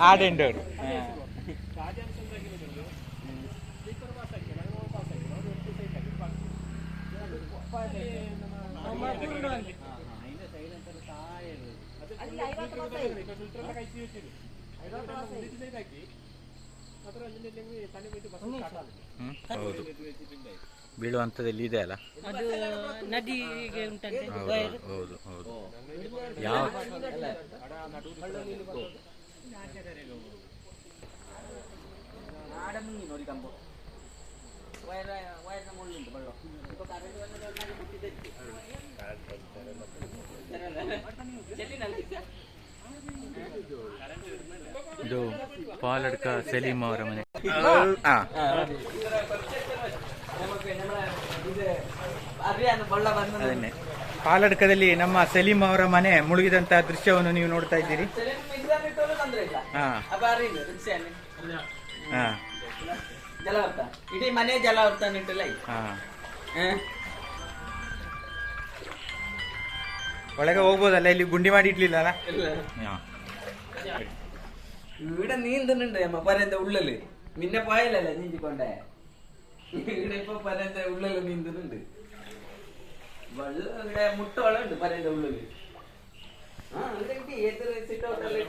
ಆಡೆಂಡವರು ಹೌದು. ಬೀಳುವಂಥದ್ದಲ್ಲಿ ಇದೆ ಅಲ್ಲ? ಅದು ನದಿಗೆ ಉಂಟಂತೆ. ಹೌದು ಹೌದು. ಹೌದು ಯಾವ ಇದು ಪಾಲಡ್ಕ ಸಲೀಂ ಅವರ ಮನೆ ಆ, ಅದನ್ನೇ ಪಾಲಡ್ಕದಲ್ಲಿ ನಮ್ಮ ಸಲೀಂ ಅವರ ಮನೆ ಮುಳುಗಿದಂತಹ ದೃಶ್ಯವನ್ನು ನೀವು ನೋಡ್ತಾ ಇದ್ದೀರಿ ಹಾ ಹಾ ಜಲವರ್ತ ಇಡೀ ಮನೆ ಜಲವರ್ತ ನಿಂಟಿಲ್ಲ ಹಾ ಒಳಗೆ ಹೋಗ್ಬೋದಲ್ಲ ಇಲ್ಲಿ ಗುಂಡಿ ಮಾಡಿ ಇಡ್ಲಿಲ್ಲ ಅಲ್ಲ ಹಾ. ഇവിടെ നീന്തുന്നുണ്ട് അമ്മ പരന്റെ ഉള്ളില് നിന്നെ പോയാലല്ലേ നീന്തിക്കൊണ്ടേ ഇവിടെ ഇപ്പൊ പരന്റെ ഉള്ളില് നീന്തുന്നുണ്ട് ముట్టవాళ్ళు అండి పన్నెండు ఊళ్ళోకి అందరికి ఎదురు సిట్ అవుతారు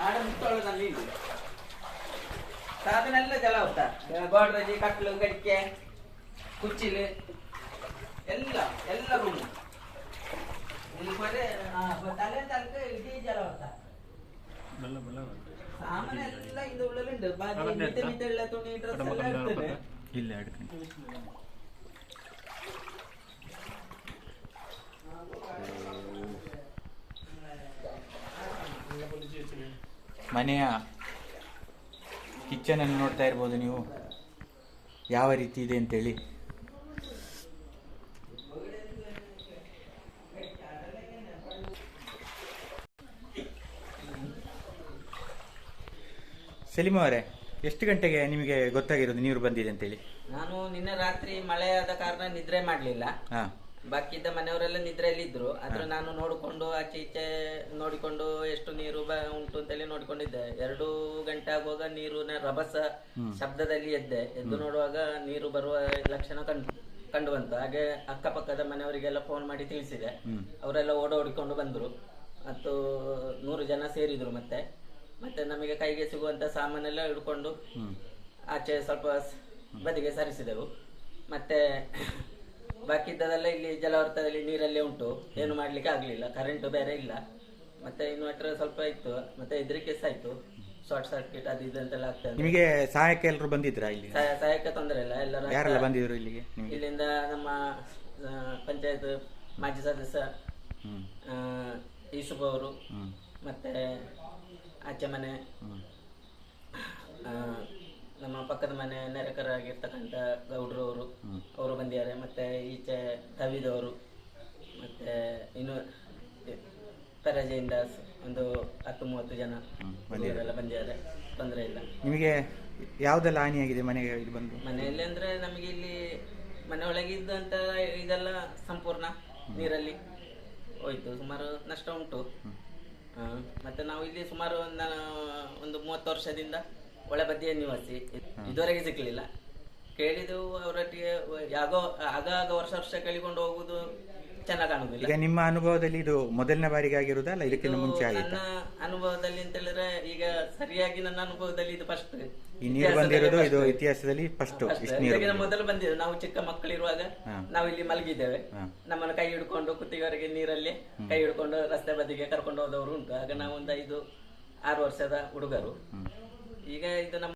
ఆడ ముట్టవాళ్ళు తల్లి సాధనల్లో జల అవుతా గోడ్రజి కట్టలు గడికే కుర్చీలు ಎಲ್ಲ ಎಲ್ಲ ರೂಮ್ ಇಲ್ಲಿ ಬರೀ ತಲೆ ತನಕ ಇಡೀ ಜಲ ಬರ್ತಾ ಸಾಮಾನು ಎಲ್ಲ ಇಂದ ಉಳ್ಳಲುಂಟು ಮಿತ್ತೆ ಮಿತ್ತೆ ಎಲ್ಲ ತುಣಿ ಡ್ರೆಸ್ ಎಲ್ಲ ಇರ್ತದೆ ಇಲ್ಲ ಮನೆಯ ಕಿಚನ್ ಅನ್ನು ನೋಡ್ತಾ ಇರ್ಬೋದು ನೀವು. ಯಾವ ರೀತಿ ಇದೆ ಅಂತೇಳಿ. ಸಲೀಮ ಅವರೇ ಎಷ್ಟು ಗಂಟೆಗೆ ನಿಮಗೆ ಗೊತ್ತಾಗಿರೋದು ನೀರು ಬಂದಿದೆ ಅಂತೇಳಿ? ನಾನು ನಿನ್ನೆ ರಾತ್ರಿ ಮಳೆ ಆದ ಕಾರಣ ನಿದ್ರೆ ಮಾಡಲಿಲ್ಲ. ಹಾ. ಬಾಕಿದ್ದ ಮನೆಯವರೆಲ್ಲ ನಿದ್ರೆಯಲ್ಲಿ ಇದ್ರು ಆದ್ರೆ ನಾನು ನೋಡಿಕೊಂಡು ಆಚೆ ಈಚೆ ನೋಡಿಕೊಂಡು ಎಷ್ಟು ನೀರು ಬ ಉಂಟು ಅಂತೇಳಿ ನೋಡಿಕೊಂಡಿದ್ದೆ. ಎರಡು ಗಂಟೆ ಆಗುವಾಗ ನೀರು ರಭಸ ಶಬ್ದದಲ್ಲಿ ಎದ್ದೆ. ಎದ್ದು ನೋಡುವಾಗ ನೀರು ಬರುವ ಲಕ್ಷಣ ಕಂಡು ಕಂಡು ಬಂತು ಹಾಗೆ ಅಕ್ಕಪಕ್ಕದ ಮನೆಯವರಿಗೆಲ್ಲ ಫೋನ್ ಮಾಡಿ ತಿಳಿಸಿದೆ. ಅವರೆಲ್ಲ ಓಡೋಡಿಕೊಂಡು ಬಂದ್ರು. ಮತ್ತು ನೂರು ಜನ ಸೇರಿದ್ರು ಮತ್ತೆ. ಮತ್ತೆ ನಮಗೆ ಕೈಗೆ ಸಿಗುವಂತ ಸಾಮಾನೆಲ್ಲ ಹಿಡ್ಕೊಂಡು ಆಚೆ ಸ್ವಲ್ಪ ಬದಿಗೆ ಸರಿಸಿದೆವು. ಮತ್ತೆ ಬಾಕಿ ಇದ್ದದೆಲ್ಲ ಇಲ್ಲಿ ಜಲವರ್ತದಲ್ಲಿ ನೀರಲ್ಲೇ ಉಂಟು. ಏನು ಮಾಡ್ಲಿಕ್ಕೆ ಆಗ್ಲಿಲ್ಲ. ಕರೆಂಟ್ ಬೇರೆ ಇಲ್ಲ. ಮತ್ತೆ ಇನ್ವರ್ಟರ್ ಸ್ವಲ್ಪ ಇತ್ತು. ಮತ್ತೆ ಹೆದರಿಕೆ ಆಯ್ತು. ಶಾರ್ಟ್ ಸರ್ಕ್ಯೂಟ್ ಅದು ಇದು ಅಂತೆಲ್ಲ ಆಗ್ತದೆ ನಿಮಗೆ ಸಹಾಯಕ್ಕೆ ಎಲ್ಲರೂ ಬಂದಿದ್ರಾ ಇಲ್ಲಿ ಸಹಾಯ- ಸಹಾಯಕ್ಕೆ ತೊಂದರೆ ಇಲ್ಲ. ಎಲ್ಲರೂ ಯಾರೆಲ್ಲ ಬಂದಿದ್ರು ಇಲ್ಲಿಗೆ ನಿಮಗೆ? ಇಲ್ಲಿಂದ ನಮ್ಮ ಪಂಚಾಯತ್ ಮಾಜಿ ಸದಸ್ಯ ಆ, ಅವರು ಮತ್ತೆ ಆಚೆ ಮನೆ ಆ, ನಮ್ಮ ಪಕ್ಕದ ಮನೆ ನೆರೆಕರಾಗಿರ್ತಕ್ಕಂಥ ಗೌಡ್ರು ಅವರು ಅವರು ಬಂದಿದ್ದಾರೆ ಮತ್ತೆ ಈಚೆ ತವಿದವರು ಮತ್ತೆ ಇನ್ನು ಪರಜೆಯಿಂದ ಒಂದು ಹತ್ತು ಮೂವತ್ತು ಜನ ಹುಡುಗರೆಲ್ಲ ಬಂದಿದ್ದಾರೆ. ತೊಂದರೆ ಇಲ್ಲ. ನಿಮಗೆ ಯಾವುದೆಲ್ಲ ಹಾನಿಯಾಗಿದೆ ಮನೆಗೆ ಇಲ್ಲಿ ಬಂದು? ಮನೆಯಲ್ಲಿ ಅಂದ್ರೆ ನಮಗೆ ಇಲ್ಲಿ ಮನೆ ಒಳಗಿದ್ದಂತ ಇದೆಲ್ಲ ಸಂಪೂರ್ಣ ನೀರಲ್ಲಿ ಹೋಯ್ತು. ಸುಮಾರು ನಷ್ಟ ಉಂಟು. ಮತ್ತೆ ನಾವು ಇಲ್ಲಿ ಸುಮಾರು ಒಂದು ಒಂದು ಮೂವತ್ತು ವರ್ಷದಿಂದ ಒಳಬದಿಯ ನಿವಾಸಿ. ಇದುವರೆಗೆ ಸಿಗ್ಲಿಲ್ಲ ಕೇಳಿದ್ದು ಅವರೊಟ್ಟಿಗೆ ಯಾಗೋ ಆಗಾಗ ವರ್ಷ ವರ್ಷ ಕೇಳಿಕೊಂಡು ಹೋಗುದು ಚೆನ್ನಾಗಿ ಕಾಣುದಿಲ್ಲ ಈಗ ನಿಮ್ಮ ಅನುಭವದಲ್ಲಿ ಇದು ಮೊದಲನೇ ಬಾರಿಗೆ ಆಗಿರುದಲ್ಲ ಅಲ್ಲ ಇದಕ್ಕಿಂತ ಮುಂಚೆ ನನ್ನ ಅನುಭವದಲ್ಲಿ ಅಂತ ಹೇಳಿದ್ರೆ ಈಗ ಸರಿಯಾಗಿ ನನ್ನ ಅನುಭವದಲ್ಲಿ ಇದು ಫಸ್ಟ್ ಈ ನೀರು ಬಂದಿರೋದು ಇದು ಇತಿಹಾಸದಲ್ಲಿ ಫಸ್ಟ್ ಇಷ್ಟು ನೀರು ಇದಕ್ಕಿಂತ ಮೊದಲು ಬಂದಿದೆ ನಾವು ಚಿಕ್ಕ ಮಕ್ಕಳಿರುವಾಗ ಹಾ. ನಾವು ಇಲ್ಲಿ ಮಲಗಿದ್ದೇವೆ. ಹಾ. ನಮ್ಮನ್ನು ಕೈ ಹಿಡ್ಕೊಂಡು ಕುತ್ತಿಗೆವರೆಗೆ ನೀರಲ್ಲಿ ಕೈ ಹಿಡ್ಕೊಂಡು ರಸ್ತೆ ಬದಿಗೆ ಕರ್ಕೊಂಡು ಹೋದವರು ಉಂಟು. ಆಗ ನಾವು ಒಂದು ಐದು ಆರು ವರ್ಷದ ಹುಡುಗರು. ಈಗ ಇದು ನಮ್ಮ